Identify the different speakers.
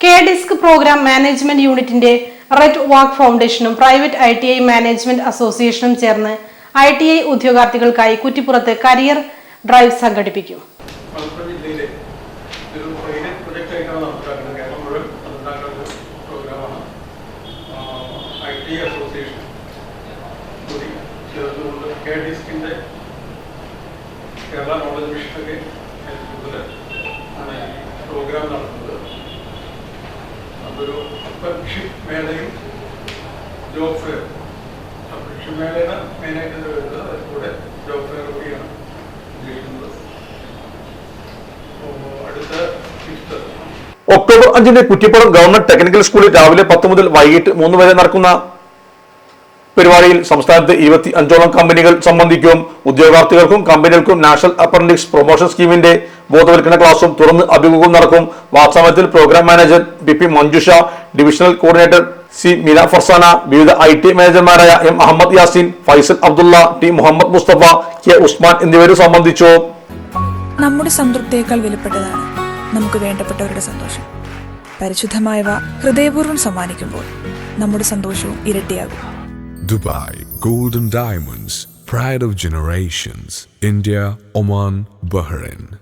Speaker 1: K disk programme management യൂണിറ്റിന്റെ red walk ഫൗണ്ടേഷനും private I T I management അസോസിയേഷനും ചേർന്ന് I T I ഉദ്യോഗാർത്ഥികൾക്കായി കുറ്റിപ്പുറത്ത് കരിയർ ഡ്രൈവ് സംഘടിപ്പിക്കും.
Speaker 2: കേരള നോളജ് മിഷനൊക്കെ കൂടുതൽ പ്രോഗ്രാമാണ് ഐ ടി അസോസിയേഷൻ കൂടി ചേർന്നുകൊണ്ട് കെ ഡിസ്കിന്റെ കേരള നോളജ് മിഷനൊക്കെ നേതൃത്വത്തിൽ ആണ് ഈ പ്രോഗ്രാം നടത്തുന്നത് അതൊരു അപ്പർഷിപ്പ് മേളയും ജോബ് ഫെയർ അപ്രന്റീഷിപ്പ് മേളയാണ് മെയിനായിട്ട് വരുന്നത്. അതിൽ കൂടെ ജോബ് ഫെയർ കൂടിയാണ് ഉദ്ദേശിക്കുന്നത് അടുത്ത
Speaker 3: ഒക്ടോബർ അഞ്ചിന് കുറ്റിപ്പുറം ഗവൺമെന്റ് ടെക്നിക്കൽ സ്കൂളിൽ രാവിലെ പത്ത് മുതൽ വൈകിട്ട് മൂന്ന് വരെ നടക്കുന്ന പരിപാടിയിൽ സംസ്ഥാനത്ത് ഇരുപത്തി അഞ്ചോളം കമ്പനികൾ സംബന്ധിക്കും ഉദ്യോഗാർത്ഥികൾക്കും കമ്പനികൾക്കും നാഷണൽ അപ്രന്റിക്സ് പ്രൊമോഷൻ സ്കീമിന്റെ ബോധവൽക്കരണ ക്ലാസും തുറന്ന് അഭിമുഖവും നടക്കും. വാസ്തവത്തിൽ programme manager P P Manjusha divisional coordinator C Mina Farsana വിവിധ I T മാനേജർമാരായ M Ahammed Yasin Faisal Abdulla T Muhammed Mustafa K Usman എന്നിവരും സംബന്ധിച്ചു.
Speaker 4: നമ്മുടെ സംതൃപ്തിയേക്കാൾ വിലപ്പെട്ടതാണ് നമുക്ക് വേണ്ടപ്പെട്ടവരുടെ സന്തോഷം. പരിശുദ്ധമായവ ഹൃദയപൂർവം സമ്മാനിക്കുമ്പോൾ നമ്മുടെ സന്തോഷവും ഇരട്ടിയാകും.
Speaker 5: Dubai golden diamonds pride of generations India Oman Bahrain.